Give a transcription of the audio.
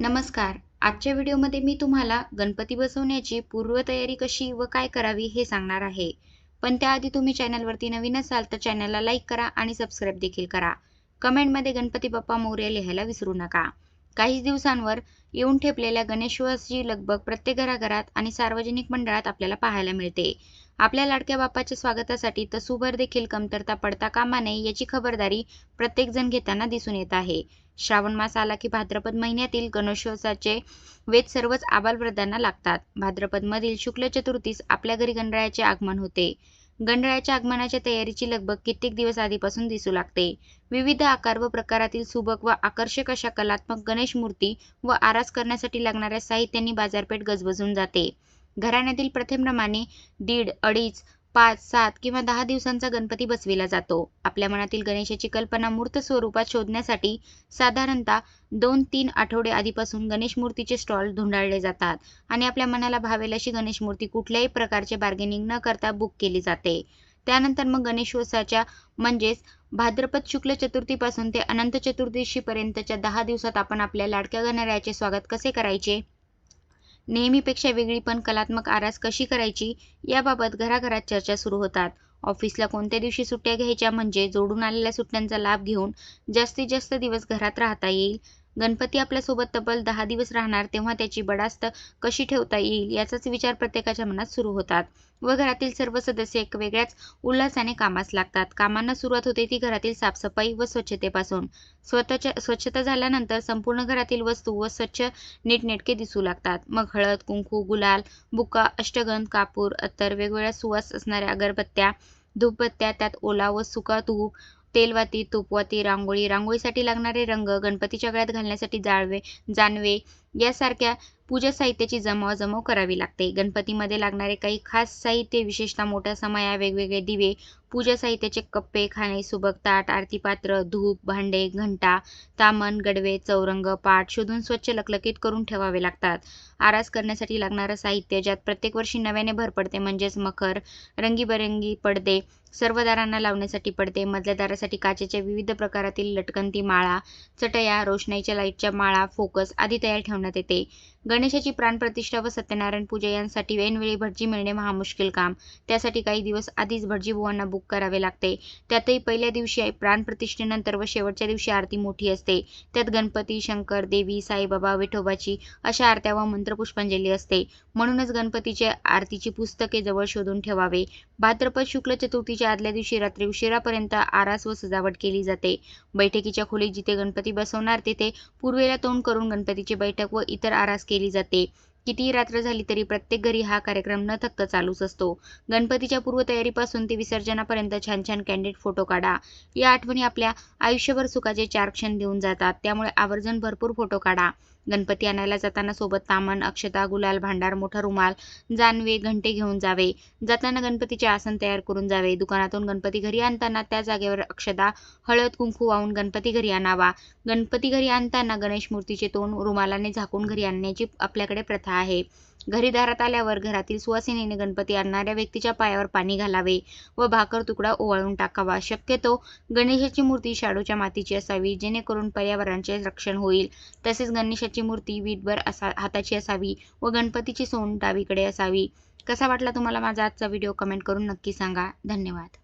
नमस्कार. आजच्या व्हिडिओमध्ये मी तुम्हाला गणपती बसवण्याची पूर्वतयारी कशी व काय करावी हे सांगणार आहे. पण त्याआधी तुम्ही चॅनलवरती नवीन असाल तर चॅनलला लाईक करा आणि सबस्क्राईब देखील करा. कमेंटमध्ये गणपती बाप्पा मोर्या लिहायला विसरू नका. काही दिवसांवर येऊन ठेपलेल्या गणेशोत्सवाची लगबग प्रत्येक घराघरात आणि सार्वजनिक मंडळात आपल्याला पाहायला मिळते. आपल्या लाडक्या बाप्पाच्या स्वागतासाठी तसूभर देखील कमतरता पडता कामा नये याची खबरदारी प्रत्येकजण घेताना दिसून येत आहे. श्रावण मास आला की भाद्रपद महिन्यातील गणेशोत्सवाचे वेद सर्वच आबालवृद्धांना लागतात. भाद्रपदमधील शुक्ल चतुर्थीस आपल्या घरी गणरायाचे आगमन होते. गणरायाच्या आगमनाच्या तयारीची लगबग कित्येक दिवस आधीपासून दिसू लागते. विविध आकार व प्रकारातील सुबक व आकर्षक अशा कलात्मक गणेश मूर्ती व आरास करण्यासाठी लागणाऱ्या साहित्यांनी बाजारपेठ गजबजून जाते. घराण्यातील प्रथेप्रमाणे दीड अडीच पाच सात किंवा दहा दिवसांचा गणपती बसविला जातो. आपल्या मनातील गणेशाची कल्पना मूर्त स्वरूपात शोधण्यासाठी साधारणतः दोन तीन आठवडे आधीपासून गणेश मूर्तीचे स्टॉल धुंडाळले जातात आणि आपल्या मनाला भावेल अशी गणेश मूर्ती कुठल्याही प्रकारचे बार्गेनिंग न करता बुक केली जाते. त्यानंतर मग गणेशोत्सवाच्या म्हणजेच भाद्रपद शुक्ल चतुर्थीपासून ते अनंत चतुर्दशीपर्यंतच्या दहा दिवसात आपण आपल्या लाडक्या गणरायाचे स्वागत कसे करायचे? नेहमीपेक्षा वेगळी पण कलात्मक आरास कशी करायची याबाबत घराघरात चर्चा सुरू होतात. ऑफिसला कोणत्या दिवशी सुट्ट्या घ्यायच्या म्हणजे जोडून आलेल्या सुट्ट्यांचा लाभ घेऊन जास्तीत जास्त दिवस घरात राहता येईल. गणपती आपल्यासोबत तब्बल दहा दिवस राहणार तेव्हा त्याची बडास्त कशी ठेवता येईल याचाच विचार प्रत्येकाच्या मनात सुरू होतात. व घरातील सर्व सदस्य एक वेगळ्याच उल्हासाने कामास लागतात. कामांना सुरुवात होते ती घरातील साफसफाई व स्वच्छतेपासून. स्वतःच्या स्वच्छता झाल्यानंतर संपूर्ण घरातील वस्तू व स्वच्छ नीटनेटके दिसू लागतात. मग हळद कुंकू गुलाल बुका अष्टगंध कापूर अत्तर वेगवेगळ्या सुवास असणाऱ्या अगरबत्त्या धूपबत्त्या त्यात ओला व सुका तूप तेलवाती तुपवाती रांगोळी रांगोळीसाठी लागणारे रंग गणपतीच्या गळ्यात घालण्यासाठी जाळवे जानवे यासारख्या पूजा साहित्याची जमवाजमव करावी लागते. गणपतीमध्ये लागणारे काही खास साहित्य विशेषतः मोठ्या समया वेगवेगळे दिवे पूजा साहित्याचे कप्पे खाणे सुबक ताट आरती पात्र धूप भांडे घंटा तामण गडवे चौरंग पाट शोधून स्वच्छ लकलकीत करून ठेवावे लागतात. आरास करण्यासाठी लागणारं साहित्य ज्यात प्रत्येक वर्षी नव्याने भर पडते म्हणजेच मखर रंगीबेरंगी पडदे सर्व दारांना लावण्यासाठी पडदे मधल्या दारासाठी काचेच्या विविध प्रकारातील लटकंती माळा चटया रोषणाईच्या लाईटच्या माळा फोकस आदी तयार ठेवण्यात येते. गणेशाची प्राणप्रतिष्ठा व सत्यनारायण पूजा यांसाठी ऐनवेळी भटजी मिळणे महामुश्किल काम. त्यासाठी काही दिवस आधीच भटजी बुवांना बुक करावे लागते. त्यातही पहिल्या दिवशी प्राणप्रतिष्ठेनंतर व शेवटच्या दिवशी आरती मोठी असते. त्यात गणपती शंकर देवी साईबाबा विठोबाची अशा आरत्या व मंत्रपुष्पांजली असते. म्हणूनच गणपतीच्या आरतीची पुस्तके जवळ शोधून ठेवावे. भाद्रपद शुक्ल चतुर्थीच्या आदल्या दिवशी रात्री उशिरापर्यंत आरास व सजावट केली जाते. बैठकीच्या खोलीत जिथे गणपती बसवणार तिथे पूर्वेला तोंड करून गणपतीची बैठक व इतर आरास केली जाते. कितीही रात्र झाली तरी प्रत्येक घरी हा कार्यक्रम न थकता चालूच असतो. गणपतीच्या पूर्वतयारीपासून ते विसर्जनापर्यंत छान छान कॅन्डिड फोटो काढा. या आठवणी आपल्या आयुष्यभर सुखाचे चार क्षण देऊन जातात. त्यामुळे आवर्जून भरपूर फोटो काढा. गणपती आणायला जाताना सोबत तामण अक्षता गुलाल भांडार मोठा रुमाल जानवे घंटे घेऊन जावे. जाताना गणपतीचे आसन तयार करून जावे. दुकानातून गणपती घरी आणताना त्या जागेवर अक्षता हळद कुंकू वाहून गणपती घरी आणावा. गणपती घरी आणताना गणेश मूर्तीचे तोंड रुमालाने झाकून घरी आणण्याची आपल्याकडे प्रथा आहे. घरी दारात आल्यावर घरातील सुवासिनीने गणपती आणणाऱ्या व्यक्तीच्या पायावर पाणी घालावे व भाकर तुकडा ओवाळून टाकावा. शक्यतो गणेशाची मूर्ती शाडूच्या मातीची असावी जेणेकरून पर्यावरणाचे रक्षण होईल. तसेच गणेशाची मूर्ती वीटभर असा हाताची असावी व गणपतीची सोंड डावीकडे असावी. कसा वाटला तुम्हाला माझा आजचा व्हिडिओ कमेंट करून नक्की सांगा. धन्यवाद.